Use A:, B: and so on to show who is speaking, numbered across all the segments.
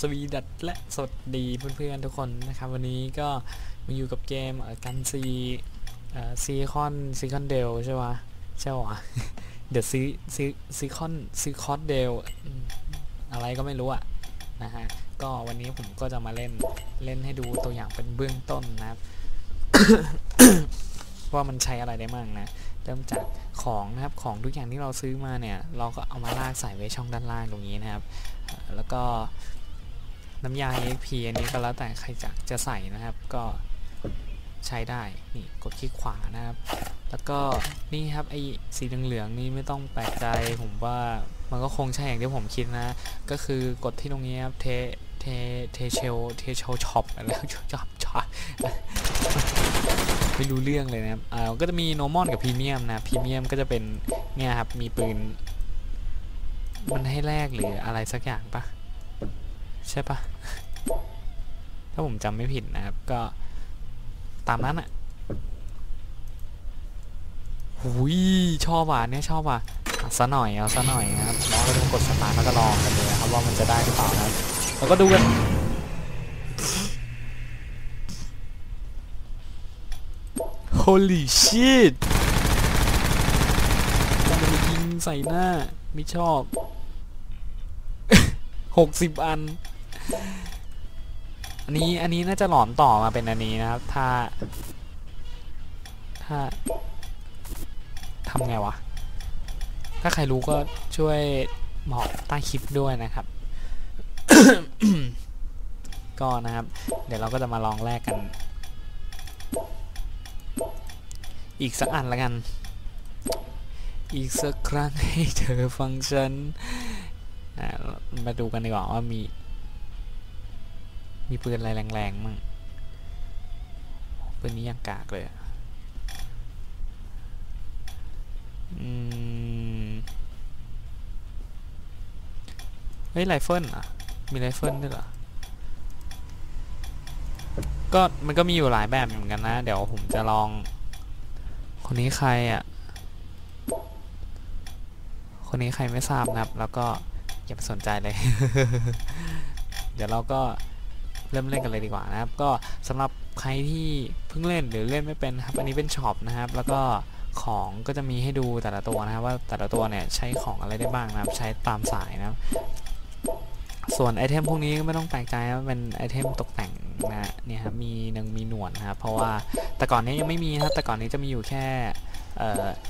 A: สวีดัตและสวัสดีเพื่อนๆทุกคนนะครับ วันนี้ก็มาอยู่กับเกมกันซีซีคอนซีคอนเดลใช่ปะใช่ปะเดอะซีซีซีคอนซีคอนเดลอะไรก็ไม่รู้อะนะฮะก็วันนี้ผมก็จะมาเล่นเล่นให้ดูตัวอย่างเป็นเบื้องต้นนะครับว่ามันใช้อะไรได้มั่งนะเริ่มจากของนะครับของทุกอย่างที่เราซื้อมาเนี่ย เราก็เอามาลากใส่ไว้ช่องด้านล่างตรงนี้นะครับ แล้วก็ น้ำยา EXP อันนี้ก็แล้วแต่ใครจะจะใส่นะครับ ก็ใช้ได้ นี่กดคลิกขวานะครับ แล้วก็นี่ครับไอ้สีเหลืองๆนี่ไม่ต้องแปลกใจผมว่ามันก็คงใช่อย่างที่ผมคิดนะ ก็คือกดที่ตรงนี้ครับเทเทเทเชลเทเชลช็อปอะไรช็อปช็อปไม่รู้เรื่องเลยนะครับอ่าก็จะมีโนมอนกับพรีเมียมนะพรีเมียมก็จะเป็นเนี่ยครับมีปืน มันให้แลกหรืออะไรสักอย่างปะ ใช่ปะถ้าผมจำไม่ผิดนะครับ ก็ตามนั้นอะหุยชอบอะเนี่ยชอบอะเอาซะหน่อยเอาซะหน่อยนะครับน้องก็ต้องกดสตาร์ทแล้วก็ลองกันเลยนะครับว่ามันจะได้หรือเปล่านะแล้วก็ดูกัน Holy shit มันยิงใส่หน้า ไม่ชอบหกสิบอัน อันนี้อันนี้น่าจะหลอมต่อมาเป็นอันนี้นะครับ ถ้า ถ้าทำไงวะ ถ้าใครรู้ก็ช่วยบอกใต้คลิปด้วยนะครับ ก็นะครับ เดี๋ยวเราก็จะมาลองแลกกัน อีกสักอันละกัน อีกสักครั้งให้เธอฟังฉันมาดูกันดีกว่าว่ามี มีปืนอะไรแรงๆมั่งปืนนี้ยังกากเลยอะอืมเฮ้ยไรเฟิลอะ มีไรเฟิลด้วยเหรอ ก็มันก็มีอยู่หลายแบบเหมือนกันนะ เดี๋ยวผมจะลอง คนนี้ใครอะ คนนี้ใครไม่ทราบนะครับ แล้วก็อย่าไปสนใจเลย เดี๋ยวเราก็ เริ่มเล่นกันเลยดีกว่านะครับ ก็สำหรับใครที่เพิ่งเล่นหรือเล่นไม่เป็นครับ อันนี้เป็นช็อปนะครับ แล้วก็ของก็จะมีให้ดูแต่ละตัวนะครับ ว่าแต่ละตัวเนี่ยใช้ของอะไรได้บ้างนะครับ ใช้ตามสายนะครับ ส่วนไอเทมพวกนี้ก็ไม่ต้องแปลกใจว่าเป็นไอเทมตกแต่งนะเนี่ยครับมีหนึ่งมีหนวดนะครับ เพราะว่าแต่ก่อนนี้ยังไม่มีนะครับแต่ก่อนนี้จะมีอยู่แค่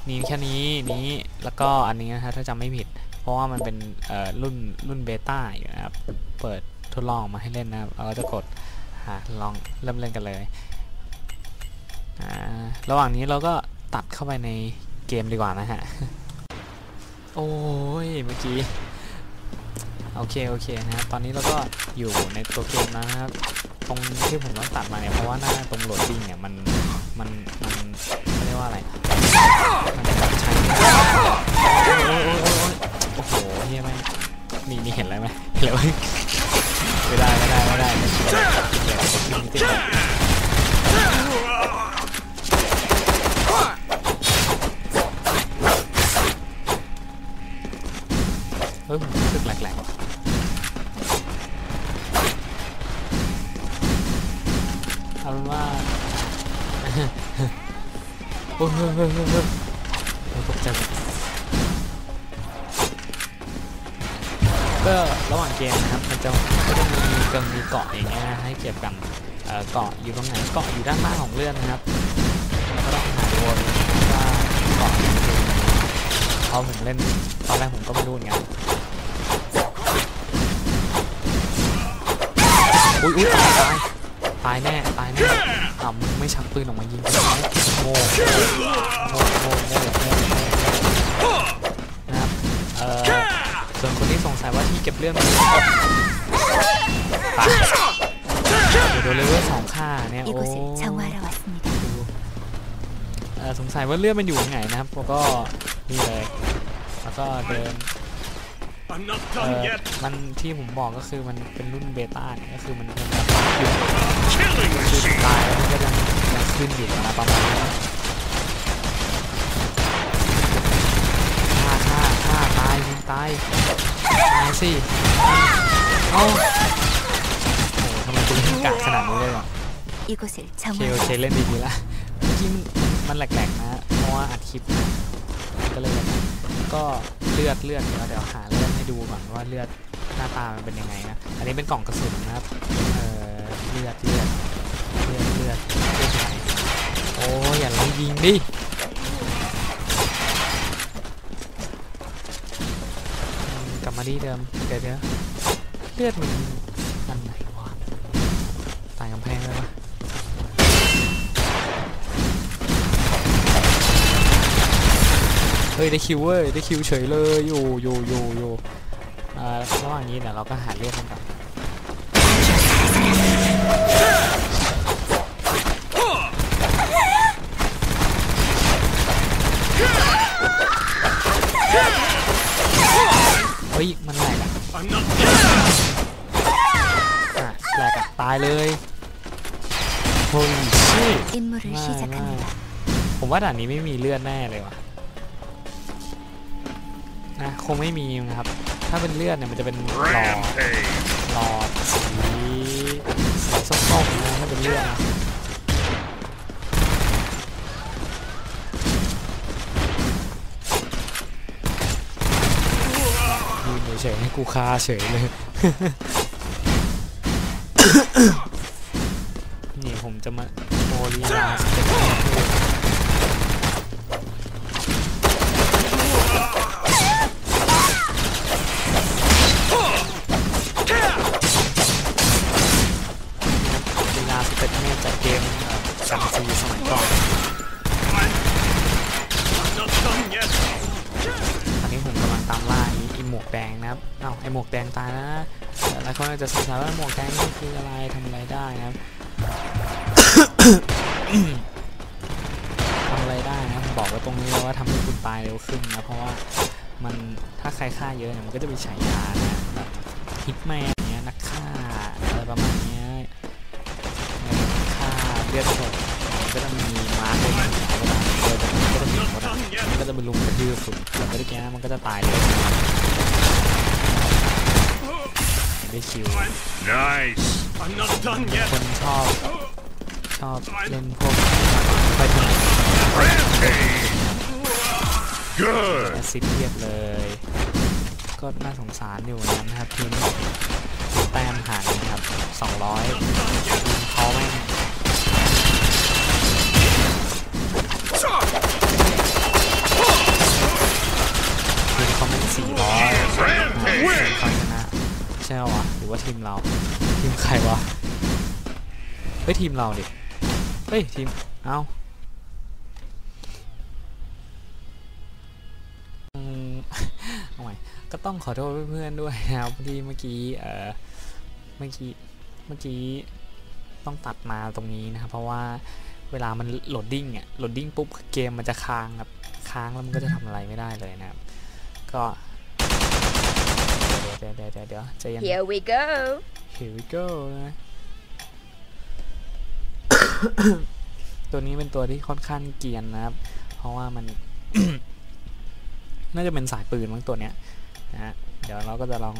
A: นี่แค่นี้นี้แล้วก็อันนี้นะฮะถ้าจำไม่ผิด เพราะว่ามันเป็นรุ่นรุ่นเบต้าอยู่นะครับเปิด ทดลองมาให้เล่นนะครับเราก็จะกดอ่าลองเริ่มเล่นกันเลย ระหว่างนี้เราก็ตัดเข้าไปในเกมดีกว่านะฮะ โอ้ยเมื่อกี้ โอเคโอเคนะครับตอนนี้เราก็อยู่ในตัวเกมนะครับ ตรงที่ผมต้องตัดมาเนี่ยเพราะว่าหน้าตรงโหลดดิ้งเนี่ยมันมันมันเรียกว่าอะไร มันแบบใช่ได้โอ้โหเฮียแม่งนี่นี่เห็นอะไรไหมเห็นอะไร ไหมไม่ได้ไม่ได้ไม่ได้ไม่ได้ไม่ได้ไม่ได้เฮ้ยผมรู้สึกแหลกๆว่ะเอาเป็นว่าโอ้ยเฮ้ยเฮ้ยเฮ้ยเฮ้ยโอ้ยตกใจ ก็ระหว่างเกมนะครับมันจะก็จะมีกิงมีเกาะอย่างเงี้ยนะให้เก็บกันเกาะอยู่ตรงไหนเกาะอยู่ด้านล่างของเลื่อนนะครับแล้วก็ต้องหาตัวว่าเกาะอยู่ตรงไหนเพราะผมเล่นตอนแรกผมก็ไม่รู้เหมือนกันอุ้ยอุ้ยตายตายตายแน่ตายแน่อ้าวมึงไม่ชักปืนออกมายิงกูไหมโง่โง่โง่โง่โง่โง่โง่นะครับเอ่อ ส่วนคนที่สงสัยว่าที่เก็บเรื่องปะโดนเลเวลสองค่าเนี่ยโอ้สงสัยว่าเรื่องมันอยู่ไหนนะครับแล้วก็นี่เลยแล้วก็เดินมันที่ผมบอกก็คือมันเป็นรุ่นเบต้าก็คือมันยังอยู่ตายมันก็ยังยังขึ้นอยู่นะประมาณนี้ ตายตายสิเอาโอ้ทำไมคุณถึงกะขนาดนี้เลย
B: วะ
A: เคลอเชเล่นดีๆละเมื่อกี้มันแหลกๆนะเพราะว่าอัดคลิปก็เลยก็เลือดเลือดเดี๋ยวเดี๋ยวหาเลือดให้ดูก่อนว่าเลือดหน้าตามันเป็นยังไงนะ อันนี้เป็นกล่องกระสุนนะครับเออเลือดเลือดเลือดเลือดเลือดโอ้ยอย่าลองยิงดิ มาที่เดิมเดี๋ยวเดี๋ยวเลือดมันอันไหนวะต่ายกำแพงเลยปะเฮ้ยได้คิวเว้ยได้คิวเฉยเลยอยู่อยู่อยู่อยู่อ่าระหว่างนี้เดี๋ยวเราก็หาเลือดกันก่อน เฮ้ย มันแหลกอะแหลกอะ ตายเลยโฮ้ยผมว่าด่านนี้ไม่มีเลือดแน่เลยว่ะนะคงไม่มีนะครับ ถ้าเป็นเลือดเนี่ยมันจะเป็นหลอดหลอดสีส้มๆนะถ้าเป็นเลือดนะ กูคาเฉยเลย นี่ผมจะมาโมลีลาสเต็ปให้ดูลีลาสเต็ปเนี่ยจากเกมเอ่อซัมซีสมัยก่อน
C: I'm not done yet.
A: ตอนนี้ผมกำลังตามล่าไอ้ไอหม วกแดงนะครับอ้าวไอหมวกแดงตายแล้วนะหลายคนอาจจะสงสัยว่าหมวกแดงนี่คืออะไรทำอะไรได้นะครับทำอะไรได้นะบอกไว้ตรงนี้เลยว่าทำให้คุณตายเร็วขึ้นนะเพราะว่ามันถ้าใครฆ่าเยอะเนี่ยมันก็จะมีฉายานะแบบฮิตแมน จะไปลุมกระทืบสุดแต่เมื่อกี้มันก็จะตายเลยได้คิว
C: Nice. I'm not done
A: ค
C: yet.
A: นชอบ ชอบเล่นพวกไปถึง
C: Rampage. Good.
A: แอซิดเทียบเลย ก็น่าสงสารอยู่นะนะครับทีมแต้มห่างนะครับ 200ทีมเขาแม่ง ช่เหรอวะหรือว่าทีมเรา ทีมใครวะเฮ้ยทีมเราดิเฮ้ยทีมเอ้าอืมเอาใหม่ก็ต้องขอโทษเพื่อนๆด้วยนะครับที่เมื่อกี้เอ่อเมื่อกี้เมื่อกี้ต้องตัดมาตรงนี้นะครับเพราะว่าเวลามันโหลดดิ้งอะโหลดดิ้งปุ๊บเกมมันจะค้างครับค้างแล้วมันก็จะทำอะไรไม่ได้เลยนะครับก็ เดี๋ยวเดี๋ยวเดี๋ยวใจเย็น
B: Here we go.
A: Here we go นะตัวนี้เป็นตัวที่ค่อนข้างเกียนนะครับ เพราะว่ามัน น่าจะเป็นสายปืนมั้งตัวเนี้ยนะฮะเดี๋ยวเราก็จะลอง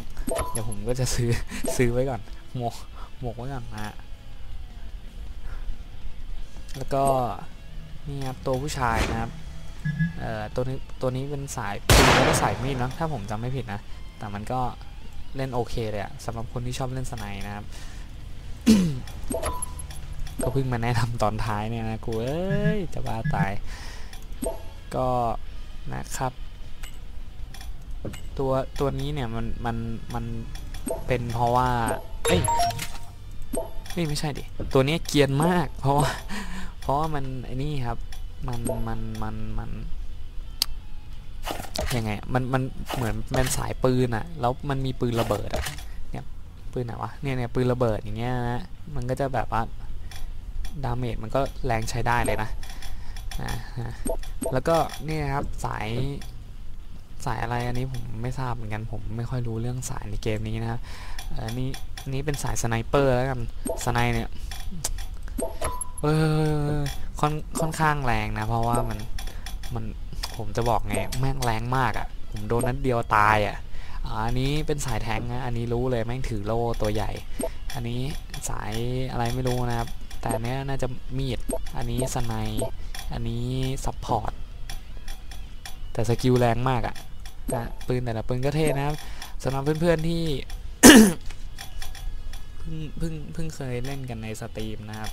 A: เดี๋ยวผมก็จะซื้อซื้อไว้ก่อน หมวกหมวกไว้ก่อนนะฮะแล้วก็นี่ครับตัวผู้ชายนะครับเอ่อตัวนี้ตัวนี้เป็นสายปืนแล้วก็สายมีดนะถ้าผมจำไม่ผิดนะ แต่มันก็ เล่นโอเคเลยอะสำหรับคนที่ชอบเล่นสไนนะครับ ก็เพิ่งมาแนะนำตอนท้ายเนี่ยนะกูเอ้ยจะบ้าตาย ก็นะครับ ตัวตัวนี้เนี่ยมันมันมันเป็นเพราะว่า เอ้ยเอ้ยไม่ใช่ดิ ตัวนี้เกียนมาก เพราะว่า เพราะว่ามันไอ้นี่ครับ มันมันมันมัน ยังไง มันมันเหมือนเป็นสายปืนอะแล้วมันมีปืนระเบิดอะเนี่ยปืนไหนวะเนี่ยเนี่ยปืนระเบิดอย่างเงี้ยนะมันก็จะแบบว่าดาเมจมันก็แรงใช้ได้เลยนะฮะแล้วก็เนี่ยครับสายสายอะไรอันนี้ผมไม่ทราบเหมือนกันผมไม่ค่อยรู้เรื่องสายในเกมนี้นะครับอันนี้อันนี้เป็นสายสไนเปอร์แล้วกันสไนเนี่ยเออค่อนค่อนข้างแรงนะ เพราะว่ามันมัน ผมจะบอกไงแม่งแรงมากอะ่ะ ผมโดนนัดเดียวตายอะ่ะอันนี้เป็นสายแทงนะอันนี้รู้เลยแม่งถือโล่ตัวใหญ่ อันนี้สายอะไรไม่รู้นะครับ แต่เนี้ยน่าจะมีด อันนี้สไนอันนี้ซัพพอร์ต แต่สกิลแรงมากอะนะปืนแต่ละปืนก็เท่นะครับสำหรับเพื่อนๆที่เพิ่งเพิ่งเพิ่งเคยเล่นกันในสตรีมนะครับ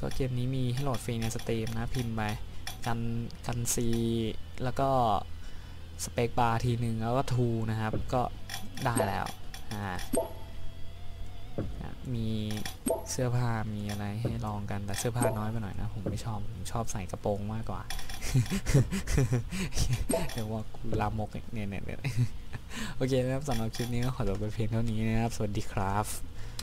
A: ก็เกมนี้มีให้โหลดฟรีในสตรีมนะพิมพ์ไป กันกันซีแล้วก็สเปคบาร์ทีหนึ่งแล้วก็ทูนะครับ ก็ได้แล้วอ่าอะมีเสื้อผ้ามีอะไรให้ลองกันแต่เสื้อผ้าน้อยไปหน่อยนะ ผมไม่ชอบผมชอบใส่กระโปรงมากกว่าเดี๋ยวว่ากูลามกเนี่ยเนี่ยเนี่ยโอเคนะครับสำหรับคลิปนี้ก็ขอจบไปเพียงเท่านี้นะครับ สวัสดีครับ